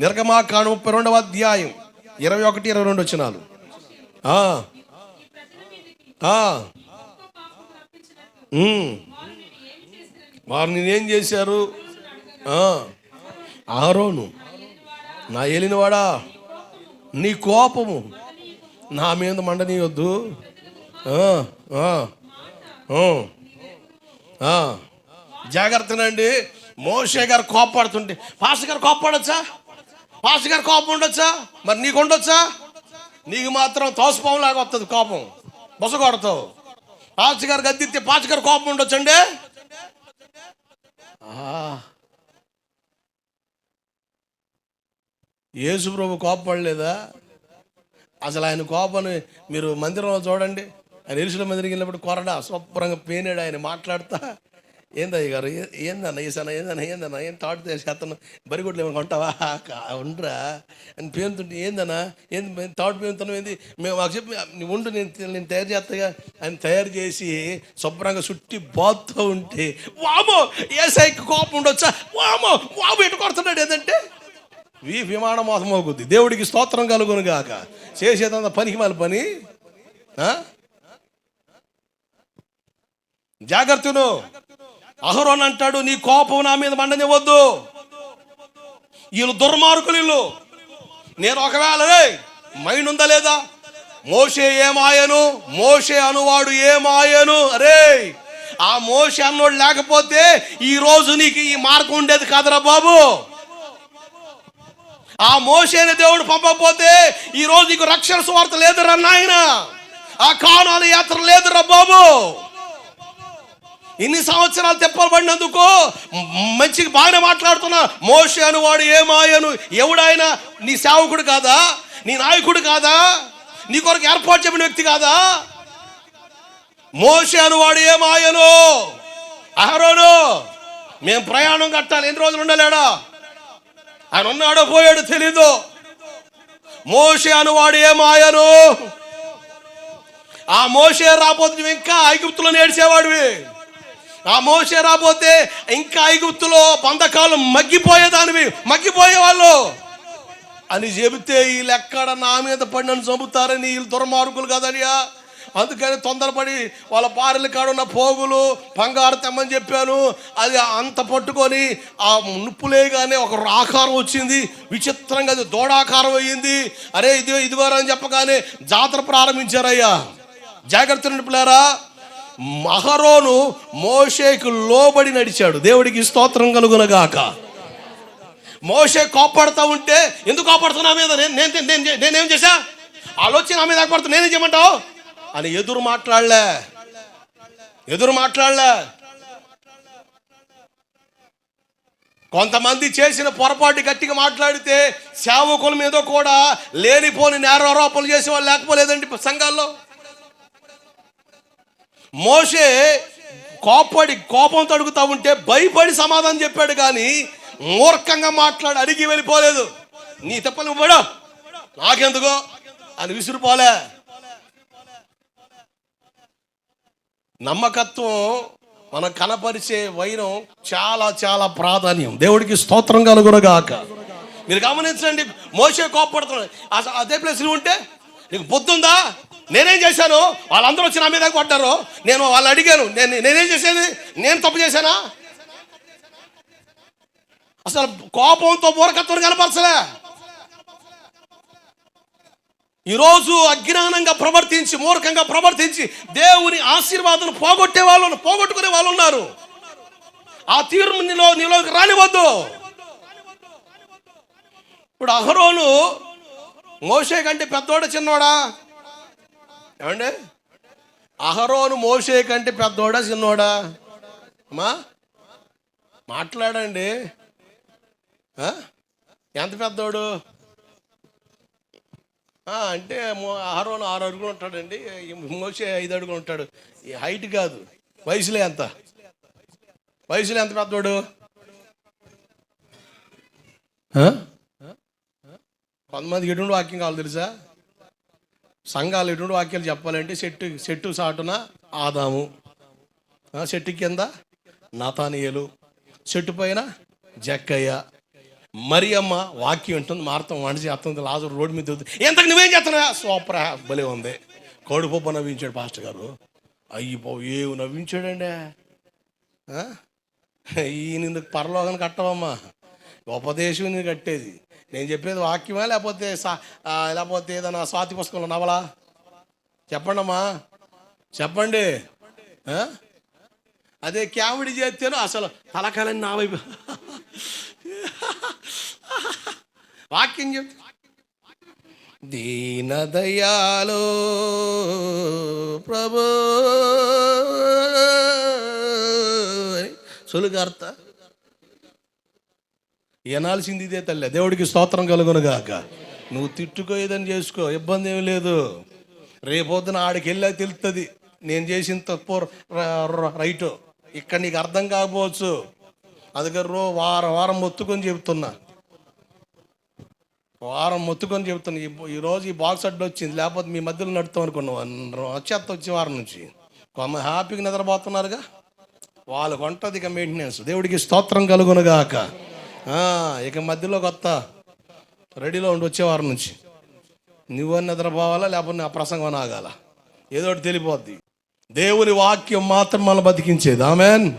నిర్గమాకాండం ముప్పై రెండవ అధ్యాయం ఇరవై ఒకటి ఇరవై రెండు వచ్చినాలు వారు నేనేం చేశారు? ఆరోను నా ఏలినవాడా? నీ కోపము నా మీద మండనీయొద్దు. జాగ్రత్తనండి. మోషే గారు కోపడుతుంటే పాస్ గారు కోపడొచ్చా పాస్ గారు కోపం ఉండొచ్చా? మరి నీకు ఉండొచ్చా? నీకు మాత్రం తోసపం లాగా వస్తుంది కోపం. బొస కొడతావు పాస్ గారు గద్దిస్తే పాస్ గారు కోపం ఉండొచ్చండి? యేసు ప్రభు కోపడలేదా అసలు ఆయన కోపాన్ని మీరు మందిరంలో చూడండి. ఆయన ఎరుసల మందిరికి వెళ్ళినప్పుడు కొరడా శుభ్రంగా పేనాడు ఆయన మాట్లాడతా. ఏందయ్య గారు? ఏందన్న ఈసాన ఏందన్న ఏందన్న? ఏం తాటు చేస్తాను బరిగొడ్లు ఏమైనా కొంటావా? ఉండరా. అని పేరుతుంటే ఏందన్నా? ఏంది తాటు పేరుతున్నావు ఏంది? మేము మాకు చెప్పి ఉండు నేను నేను తయారు చేస్తాగా. ఆయన తయారు చేసి శుభ్రంగా చుట్టి బాత్తో ఉంటే వామో ఏసైకి కోపం ఉండొచ్చా? వామో వామో ఎటు కొడుతున్నాడు ఏంటంటే వీ విమానం మోసం అవుతుంది దేవుడికి స్తోత్రం కలుగును గాక. చేసేదంత పనికి మాల పని. ఆ? జాగ్రత్తను. అహరోన్ అంటాడు నీ కోపం నా మీద మండనివ్వద్దు. వీళ్ళు దుర్మార్గులు వీళ్ళు. నేను ఒకవేళ రే మైండ్ ఉందా లేదా? మోషే ఏమాయను? మోషే అనువాడు ఏమాయను? అరే ఆ మోషే అన్నోడు లేకపోతే ఈ రోజు నీకు ఈ మార్గం ఉండేది కాదురా బాబు. ఆ మోసేని దేవుడు పంపకపోతే ఈ రోజు నీకు రక్షణ స్వార్థ లేదురా నాయన. ఆ కానాల యాత్ర లేదురా బాబు. ఇన్ని సంవత్సరాలు తెప్పబడినందుకు మంచి మంచిగా బాగానే మాట్లాడుతున్నా. మోషే అనువాడు ఏమాయను ఎవడాయన? నీ సేవకుడు కాదా? నీ నాయకుడు కాదా? నీ కొరకు ఏర్పాటు చెప్పిన వ్యక్తి కాదా? మోషే అనువాడు ఏమాయను అహరోను మేము ప్రయాణం కట్టాలి. ఎన్ని రోజులు ఉండలేడా? ఆయన ఉన్నాడో పోయాడో తెలీదు. మోషే అనువాడు ఏమాయను ఆ మోసే రాబోతు ఇంకా ఐగుప్తులో నేడిచేవాడివి ఆ మోషే రాబోతే ఇంకా ఐగుప్తులో బంధకాలు మగ్గిపోయేదానివి మగ్గిపోయేవాళ్ళు. అని చెబితే వీళ్ళు ఎక్కడ నా మీద పడినని చంపుతారని వీళ్ళు దుర్మార్గులు కదయ్యా అందుకని తొందరపడి వాళ్ళ భార్యల కాడ ఉన్న పోగులు బంగారు తెమ్మని చెప్పాను. అది అంత పట్టుకొని ఆ నుప్పులేగానే ఒక ఆకారం వచ్చింది. విచిత్రంగా అది దోడాకారం అయ్యింది. అరే ఇది ఇదిగోరా అని చెప్పగానే జాతర ప్రారంభించారయ్యా. జాగ్రత్త నిపులారా మహరోను మోషేకు లోబడి నడిచాడు. దేవుడికి స్తోత్రం కలుగునగాక. మోషే కోపడతా ఉంటే ఎందుకు కోపడుతున్నా మీద? నేను నేను నేనేం చేశా? ఆలోచన మీద కోపడుతున్నా నేనేం చేయమంటావు? అని ఎదురు మాట్లాడలే. ఎదురు మాట్లాడలే. కొంతమంది చేసిన పొరపాటు గట్టిగా మాట్లాడితే సేవకుల మీద కూడా లేనిపోని నేరారోపణలు చేసే వాళ్ళు లేకపోలేదండి సంఘాల్లో. మోషే కోపడి కోపంతో అడుగుతా ఉంటే భయపడి సమాధానం చెప్పాడు కానీ మూర్ఖంగా మాట్లాడి అడిగి వెళ్ళిపోలేదు. నీ తప్పలు ఇవ్వడు. నాకెందుకో? అని విసిరిపోలే. నమ్మకత్వం మనం కనపరిచే వైరం చాలా చాలా ప్రాధాన్యం. దేవుడికి స్తోత్రం కలుగునగాక. మీరు గమనించండి మోసే కోపడుతున్నాడు అదే ప్లేస్ నువ్వు ఉంటే నీకు బుద్ధుందా? నేనేం చేశాను? వాళ్ళందరూ వచ్చి నా మీద పడ్డారు నేను వాళ్ళు అడిగాను. నేను నేనేం చేసేది నేను తప్పు చేశానా? అసలు కోపంతో మూర్ఖత్వం కనపరచలే. ఈరోజు అజ్ఞానంగా ప్రవర్తించి మూర్ఖంగా ప్రవర్తించి దేవుని ఆశీర్వాదం పోగొట్టే వాళ్ళు పోగొట్టుకునే వాళ్ళు ఉన్నారు. ఆ తీర్పు నీలో నీలోకి రానివద్దు. ఇప్పుడు అహరోను మోషే కంటే పెద్దోడా చిన్నోడా? ఏమండి? అహరోను మోసే కంటే పెద్దోడా చిన్నోడా? అమ్మా మాట్లాడండి. ఎంత పెద్దోడు? అంటే మో- అహరోను ఆరు అడుగులు ఉంటాడండి. మోసే ఐదు అడుగులు ఉంటాడు. ఈ హైట్ కాదు. వయసులో ఎంత? వయసులో ఎంత పెద్దోడు? ఆ? కొంతమందికి ఎటువంటి వాక్యం కావాలి తెలుసా? సంఘాలు ఎటువంటి వాక్యాలు చెప్పాలంటే చెట్టు చెట్టు సాటున ఆదాము. చెట్టు కింద నతానియలు చెట్టు పైన జక్కయ్య. మరి అమ్మ వాక్యం ఉంటుంది మారుతాం వంట చేస్తుంది లాజరు రోడ్డు మీద ఎంతకు నువ్వేం చేస్తున్నా సూపర్ భలే ఉంది. కోడిపప్పు నవ్వించాడు పాస్టర్ గారు. అయ్యి ఏమి నవ్వించాడండి? ఈ నిన్ను పరలోకాన్ని కట్టవమ్మా ఉపదేశం కట్టేది. నేను చెప్పేది వాక్యమా లేకపోతే సా- లేకపోతే ఏదైనా స్వాతి పుస్తకంలో నవలా? చెప్పండమ్మా. చెప్పండి. అదే క్యావిడి చేస్తేను అసలు తలకాలని నా వైపు. వాక్యం చెప్తే దీనదయాలో ప్రభు సులుగర్త. వినాల్సింది ఇదే తల్లి. దేవుడికి స్తోత్రం కలుగునుగాక. నువ్వు తిట్టుకో ఏదని చేసుకో ఇబ్బంది ఏమి లేదు. రేపొద్దున ఆడికి వెళ్ళా తెలుస్తుంది నేను చేసిన తప్పు రైట్ రైటు. ఇక్కడ నీకు అర్థం కాకపోవచ్చు. అందుకని రో వారం వారం మొత్తుకొని చెబుతున్నా. వారం మొత్తుకొని చెబుతున్నా. ఈరోజు ఈ బాక్స్ అడ్డు వచ్చింది. లేకపోతే మీ మధ్యలో నడుతాం అనుకున్నావు. వచ్చేస్తా వచ్చే వారం నుంచి. కొంత హ్యాపీగా నిద్రపోతున్నారుగా? వాళ్ళకు ఉంటుంది ఇక మెయింటెనెన్స్ దేవుడికి స్తోత్రం కలుగునుగాక. ఇక మధ్యలో కొత్త. రెడీలో ఉండి వచ్చే వారం నుంచి. నువ్వు నిద్రపోవాలా లేకపోతే నా ప్రసంగం ఆగాల ఏదో ఒకటి తెలిపోద్ది. దేవుని వాక్యం మాత్రం మనం బతికించేది. ఆమెన్.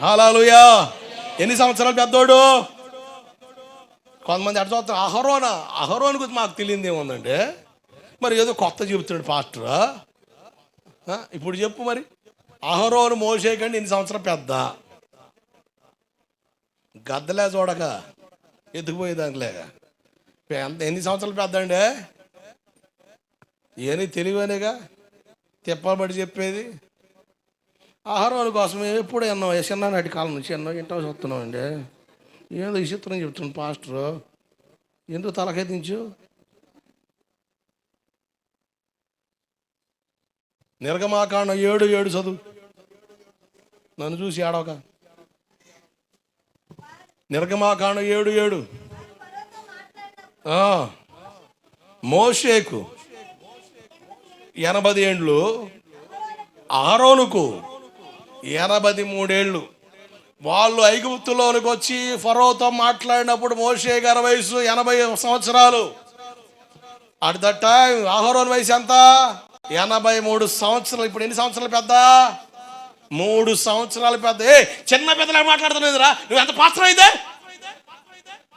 హాలాలుయా ఎన్ని సంవత్సరాలు పెద్దోడు? కొంతమంది అటు చూస్తారు? అహరోన. అహరోన్ గురించి మాకు తెలియదు ఏముందంటే మరి ఏదో కొత్త చెబుతున్నాడు పాస్టర్. ఇప్పుడు చెప్పు మరి. అహరోను మోసే కంటే ఎన్ని సంవత్సరాలు పెద్ద? గద్దలే చూడక ఎత్తుకుపోయేదానిలేక ఎంత ఎన్ని సంవత్సరాలు పెద్ద అండి ఏని తెలివనేగా తిప్పబడి చెప్పేది? ఆహారాల కోసం ఎప్పుడు ఎన్నో చిన్న నాటి కాలం నుంచి ఎన్నో ఇంటో చూస్తున్నాం అండి ఏదో విచిత్రం చెప్తున్నాను పాస్టరు. ఎందుకు తలకెత్తించు నిర్గమాకాండం ఏడు ఏడు చదువు. నన్ను చూసి ఆడవక నిర్గమాకాండం ఏడు ఏడు. మోషేకు ఎనభై ఏండ్లు ఆరోనుకు ఎనభై మూడేళ్ళు. వాళ్ళు ఐగుప్తులోనికి వచ్చి ఫరోతో మాట్లాడినప్పుడు మోషే గారి వయసు ఎనభై సంవత్సరాలు. అట్ ద టైం ఆహరోన్ వయసు ఎంత? ఎనభై మూడు సంవత్సరాలు. ఇప్పుడు ఎన్ని సంవత్సరాలు పెద్ద? మూడు సంవత్సరాలు పెద్ద ఏ చిన్న పెద్దలా మాట్లాడుతున్నదిరా నువ్వు ఎంత పాత్ర అయితే?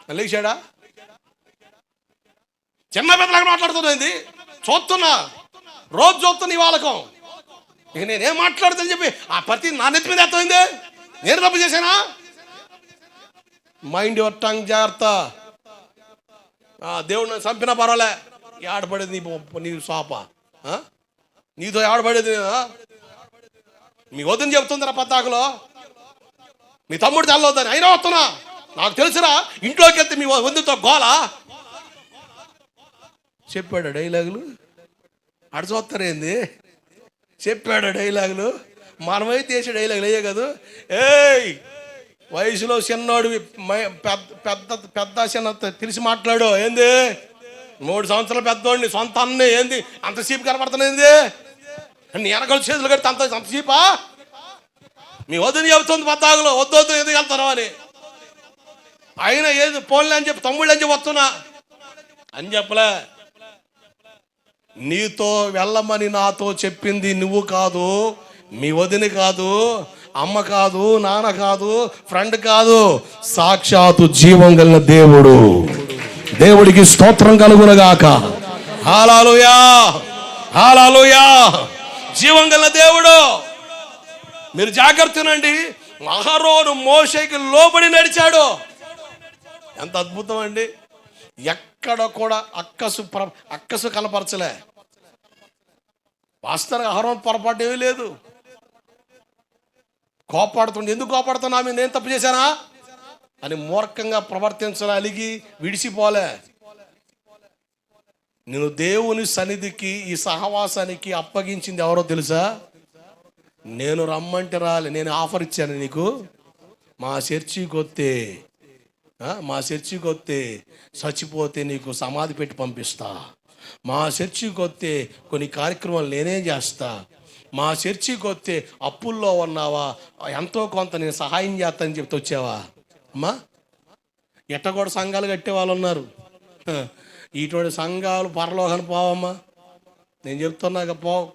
లేచాడా చిన్న పెద్దలాగా మాట్లాడుతున్నది చూస్తున్నా. రోజు చూస్తున్నా ఇవాళకం వాళ్ళకం ఇక నేనేం మాట్లాడుతాను చెప్పి ఆ ప్రతి నా నెత్తి మీద ఎత్తమైంది? నేను తప్పు చేశానా? మైండ్ యువర్ టంగ్ జాగ్రత్త. ఆ, దేవుడు నన్ను చంపినా పర్వాలే. ఆడపడేది నీ నీ సోప నీతో ఆడపడేది నేనా? మీ వదిన చెప్తుందిరా పద్దాకులో మీ తమ్ముడు తెల్లవద్దని అయినా వస్తున్నా. నాకు తెలుసురా ఇంట్లోకి వెళ్తే మీ వదినతో గోల. చెప్పాడు డైలాగులు? అడచొస్తారేంది చెప్పాడు డైలాగులు? మనమైతే వేసే డైలాగులు అయ్యే కదా. ఏయ్ వయసులో చిన్నోడివి మై- పెద్ద పెద్ద పెద్ద చిన్న తెలిసి మాట్లాడు. ఏంది? మూడు సంవత్సరాలు పెద్దోడిని సొంత అన్న ఏంది? అంత చీపు కనపడుతుంది నీ చేతులు కడితే అంత అంతసేపా మీ వదిన చెబుతుంది పద్దాగులో వద్దు వద్దు ఎందుకు వెళ్తాను అని. ఆయన ఏది పోన్లే అని చెప్పి తమ్ముళ్ళు అని చెప్పి వస్తున్నా. అని చెప్పలే. నీతో వెళ్ళమని నాతో చెప్పింది నువ్వు కాదు మీ వదిన కాదు అమ్మ కాదు నాన్న కాదు ఫ్రెండ్ కాదు సాక్షాత్తు జీవం కలిగిన దేవుడు. దేవుడికి స్తోత్రం కలుగునగాక. హాలాలుయా హాలాలుయా జీవం గల దేవుడు. మీరు జాగ్రత్తనండి. మహారోను మోషకి లోబడి నడిచాడు. ఎంత అద్భుతం అండి. ఎక్కడ కూడా అక్కసు ప్ర అక్కసు కనపరచలే. వాస్తవ ఆహారం పొరపాటు ఏమీ లేదు. కోపాడుతుండే. ఎందుకు కోపాడుతున్నా నేను తప్పు చేశానా? అని మూర్ఖంగా ప్రవర్తించడం అలిగి విడిచిపోలే. నేను దేవుని సన్నిధికి ఈ సహవాసానికి అప్పగించింది ఎవరో తెలుసా? నేను రమ్మంటే రాలే నేను ఆఫర్ ఇచ్చాను నీకు. మా చర్చికి వస్తే మా చర్చికి వస్తే చచ్చిపోతే నీకు సమాధి పెట్టి పంపిస్తా. మా చర్చికి వస్తే కొన్ని కార్యక్రమాలు నేనే చేస్తా. మా చర్చికి వస్తే అప్పుల్లో ఉన్నావా? ఎంతో కొంత నేను సహాయం చేస్తానని చెప్తే వచ్చావా? అమ్మా ఎట్టగోడ కూడా సంఘాలు కట్టే వాళ్ళు ఉన్నారు. ఇటువంటి సంఘాలు పరలోకాన్ని పోవమ్మా. నేను చెప్తున్నాక పో.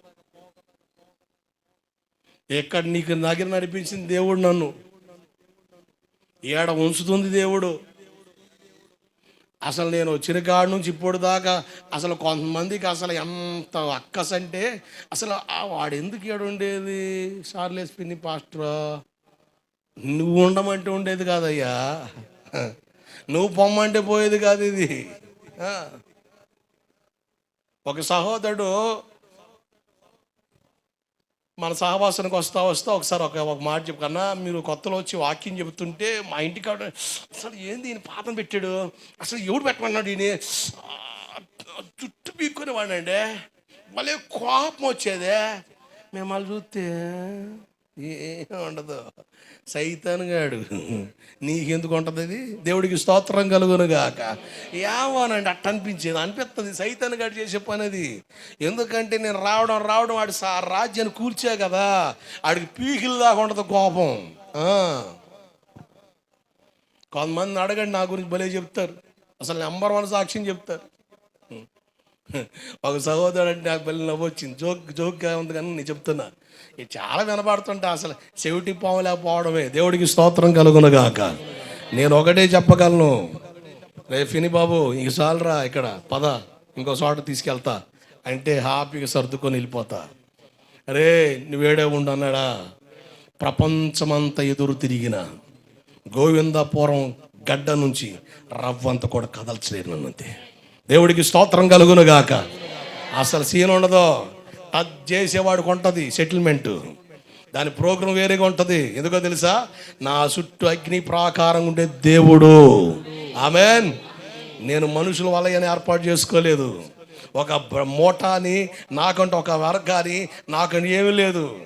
ఎక్కడ నీకు నగిరి నడిపించింది దేవుడు నన్ను. ఏడ ఉంచుతుంది దేవుడు? అసలు నేను వచ్చిన కాడ నుంచి ఇప్పుడు దాకా అసలు కొంతమందికి అసలు ఎంత అక్కస్ అంటే అసలు వాడు ఎందుకు ఏడుండేది షార్లెస్ పిన్ని పాస్టర్ నువ్వు ఉండమంటే ఉండేది కాదయ్యా. నువ్వు పొమ్మంటే పోయేది కాదు ఇది. ఒక సహోదరుడు మన సహవాసానికి వస్తా వస్తా ఒకసారి ఒక ఒక మాట చెప్పుకన్నా మీరు కొత్తలో వచ్చి వాక్యం చెబుతుంటే మా ఇంటికి అసలు ఏంది ఈయన పాతం పెట్టాడు? అసలు ఎవడు పెట్టమన్నాడు ఈయన ఆ, చుట్టూ పీక్కొని మళ్ళీ కోపం వచ్చేదే. మిమ్మల్ని చూస్తే ఏం ఉండదు. సైతాన్ గాడు. నీకెందుకు ఉంటుంది అది? దేవుడికి స్తోత్రం కలుగును గాక ఏమోనండి అట్ట అనిపించేది. అనిపిస్తుంది సైతాన్ గాడు చేసే పని అది. ఎందుకంటే నేను రావడం రావడం వాడి సా రాజ్యాన్ని కూర్చా కదా. ఆడికి పీకిలు దాకా ఉండదు కోపం. కొంతమంది అడగండి నా గురించి భలే చెప్తారు. అసలు నెంబర్ వన్ సాక్ష్యం చెప్తారు. ఒక సహోదరుడు అంటే నాకు భలే నవ్వొచ్చింది. జోక్ జోక్గా ఉంది కానీ నేను చెప్తున్నా. ఇది చాలా వినబడుతుంటా అసలు. చెవిటి పాములేకపోవడమే దేవుడికి స్తోత్రం కలుగునగాక నేను ఒకటే చెప్పగలను. రే ఫిని బాబు ఇంక రా ఇక్కడ. పద ఇంకో చోట తీసుకెళ్తా. అంటే హ్యాపీగా సర్దుకొని వెళ్ళిపోతా. రే నువ్వేడే ఉండు అన్నాడా? ప్రపంచమంతా ఎదురు తిరిగిన గోవిందపురం గడ్డ నుంచి రవ్వంత కూడా కదల్చలేరు అంతే. దేవుడికి స్తోత్రం కలుగును గాక. అసలు సీన్ ఉండదు. అది చేసేవాడికి ఉంటుంది సెటిల్మెంట్ దాని ప్రోగ్రాం వేరేగా ఉంటుంది. ఎందుకో తెలుసా? నా చుట్టూ అగ్ని ప్రాకారం ఉండే దేవుడు. ఆమెన్. నేను మనుషుల వలయని ఏర్పాటు చేసుకోలేదు. ఒక బ్ర- మోటాని నాకంటూ ఒక వర్గాన్ని నాకంటే ఏమీ లేదు.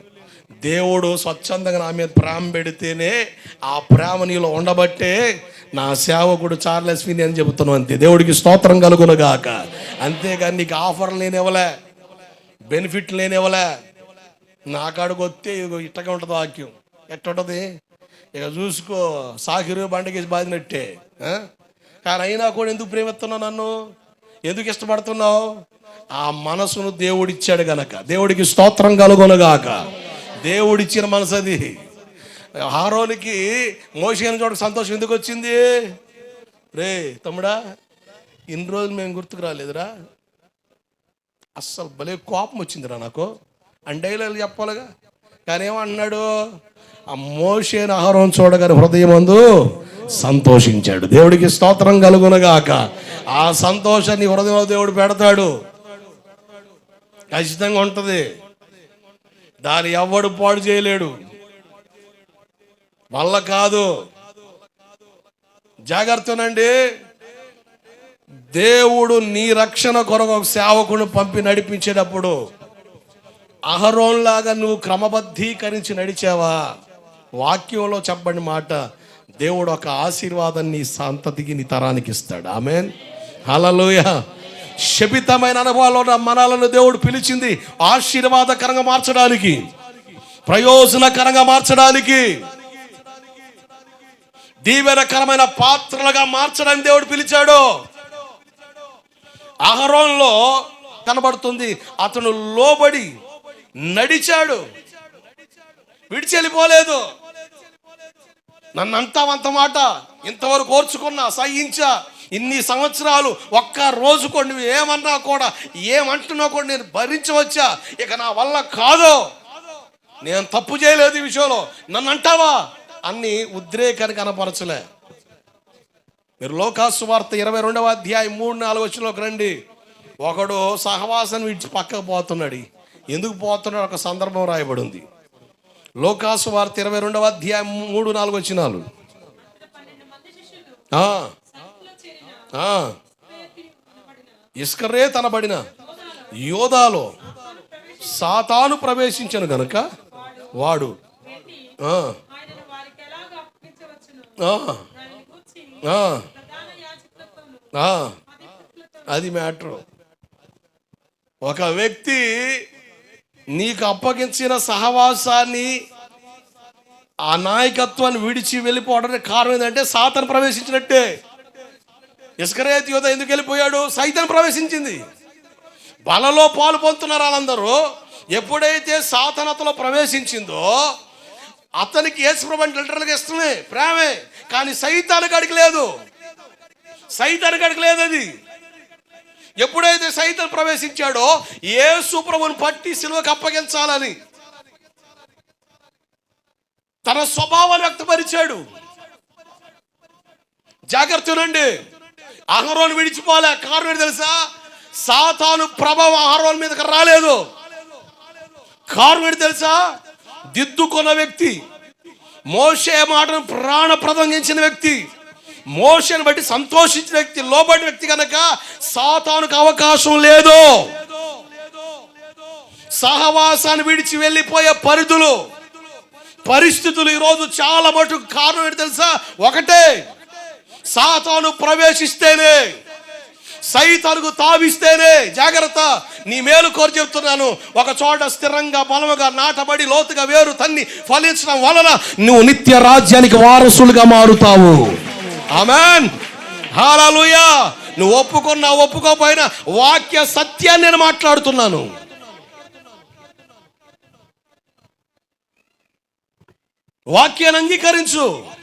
దేవుడు స్వచ్ఛందంగా నా మీద ప్రేమ పెడితేనే ఆ ప్రేమ నీలో ఉండబట్టే నా సేవకుడు చార్లెస్ విని అని చెబుతున్నాను అంతే. దేవుడికి స్తోత్రం కలుగునగాక అంతేగాని నీకు ఆఫర్లు నేను ఇవ్వలే. బెనిఫిట్ లేనివ్వలే నా కాడికి వస్తే ఇగో ఇట్టగా ఉంటుంది వాక్యం. ఎట్టుంటుంది? ఇక చూసుకో సాకిరు బండకేసి బాధినట్టే కానీ అయినా కూడా ఎందుకు ప్రేమిస్తున్నావు నన్ను? ఎందుకు ఇష్టపడుతున్నావు? ఆ మనసును దేవుడిచ్చాడు గనక. దేవుడికి స్తోత్రం కలుగొనగాక దేవుడిచ్చిన మనసు అది. హారోనికి మోసిన చోట సంతోషం ఎందుకు వచ్చింది? రే తమ్ముడా ఇన్ని రోజులు మేము గుర్తుకు రాలేదురా. అస్సలు భలే కోపం వచ్చిందిరా నాకు. అండైలు చెప్పాలిగా. కానీ ఏమన్నాడు ఆ మోషేని ఆహారం చూడగానే హృదయం అందు సంతోషించాడు. దేవుడికి స్తోత్రం కలుగునగాక. ఆ సంతోషాన్ని హృదయంలో దేవుడు పెడతాడు. ఖచ్చితంగా ఉంటుంది. దాన్ని ఎవ్వడు పాడు చేయలేడు. వల్ల కాదు. జాగ్రత్తనండి. దేవుడు నీ రక్షణ కొరకు ఒక సేవకుని పంపి నడిపించేటప్పుడు అహరోన్లాగా నువ్వు క్రమబద్ధీకరించి నడిచావా? వాక్యంలో చెప్పండి మాట దేవుడు ఒక ఆశీర్వాదాన్ని నీ సంతతికి నీ తరానికి ఇస్తాడు. ఆమెన్. హలలోయ శపితమైన అనుభవాల్లో మనాలను దేవుడు పిలిచింది ఆశీర్వాదకరంగా మార్చడానికి ప్రయోజనకరంగా మార్చడానికి దీవెనకరమైన పాత్రలుగా మార్చడానికి దేవుడు పిలిచాడు. అహరోన్లో కనబడుతుంది. అతను లోబడి నడిచాడు. విడిచెళ్ళిపోలేదు నన్నంతా అంత మాట ఇంతవరకు ఓర్చుకున్నా సహించా. ఇన్ని సంవత్సరాలు ఒక్క రోజు కొన్ని ఏమన్నా కూడా ఏమంటున్నా కూడా నేను భరించవచ్చా? ఇక నా వల్ల కాదు. నేను తప్పు చేయలేదు ఈ విషయంలో. నన్ను అంటావా అన్ని ఉద్రేకాన్ని కనపరచలే. మీరు లోకాసు వార్త ఇరవై రెండవ అధ్యాయం మూడు నాలుగు వచ్చినలోకి రండి. ఒకడు సహవాసం విడిచి పక్కకు పోతున్నాడు. ఎందుకు పోతున్నాడు? ఒక సందర్భం రాయబడి ఉంది లోకాసు వార్త ఇరవై రెండవ అధ్యాయం మూడు నాలుగు వచ్చినాలు. ఇస్కరే తనబడిన యోధాలో సాతాను ప్రవేశించను గనుక వాడు ఆ, అది మ్యాటరు. ఒక వ్యక్తి నీకు అప్పగించిన సహవాసాన్ని ఆ నాయకత్వాన్ని విడిచి వెళ్ళిపోవడానికి కారణం ఏంటంటే సాతను ప్రవేశించినట్టే. ఇస్కరేత్ యోధ ఎందుకు వెళ్ళిపోయాడు? సైతం ప్రవేశించింది. బలలో పాలు పొందుతున్నారు వాళ్ళందరూ. ఎప్పుడైతే సాతనతలో ప్రవేశించిందో అతనికి యేసుప్రభు అంటే లిటరల్గా ఇష్టమే ప్రేమే. కానీ సైతానికి అడిగి లేదు. సైతానికి అడగలేదు అది. ఎప్పుడైతే సైతం ప్రవేశించాడో యేసు ప్రభుని పట్టి సిలువకు అప్పగించాలని తన స్వభావాన్ని వ్యక్తపరిచాడు. జాగ్రత్తనండి అహరోను విడిచిపోలే. కారణం తెలుసా? సాతాను ప్రభావం అహరోన్ మీదకి రాలేదు. కారణం తెలుసా? దిద్దుకున్న వ్యక్తి మోసే మాటను ప్రాణప్రదంగించిన వ్యక్తి మోసను బట్టి సంతోషించిన వ్యక్తి లోబడిన వ్యక్తి కనుక సాతానుకు అవకాశం లేదు. సహవాసాన్ని విడిచి వెళ్ళిపోయే పరిధులు పరిస్థితులు ఈరోజు చాలా మటుకు కారణం ఏంటి తెలుసా? ఒకటే సాతాను ప్రవేశిస్తేనే సైతానుకు తావిస్తేనే జాగ్రత్త. నీ మేలు కోరి చెప్తున్నాను. ఒక చోట స్థిరంగా బలముగా నాటబడి లోతుగా వేరు తన్ని ఫలించడం వలన నువ్వు నిత్య రాజ్యానికి వారసులుగా మారుతావు. ఆమెన్. హాలూయా నువ్వు ఒప్పుకున్నా ఒప్పుకోపోయినా వాక్య సత్యాన్ని నేను మాట్లాడుతున్నాను. వాక్యాన్ని అంగీకరించు.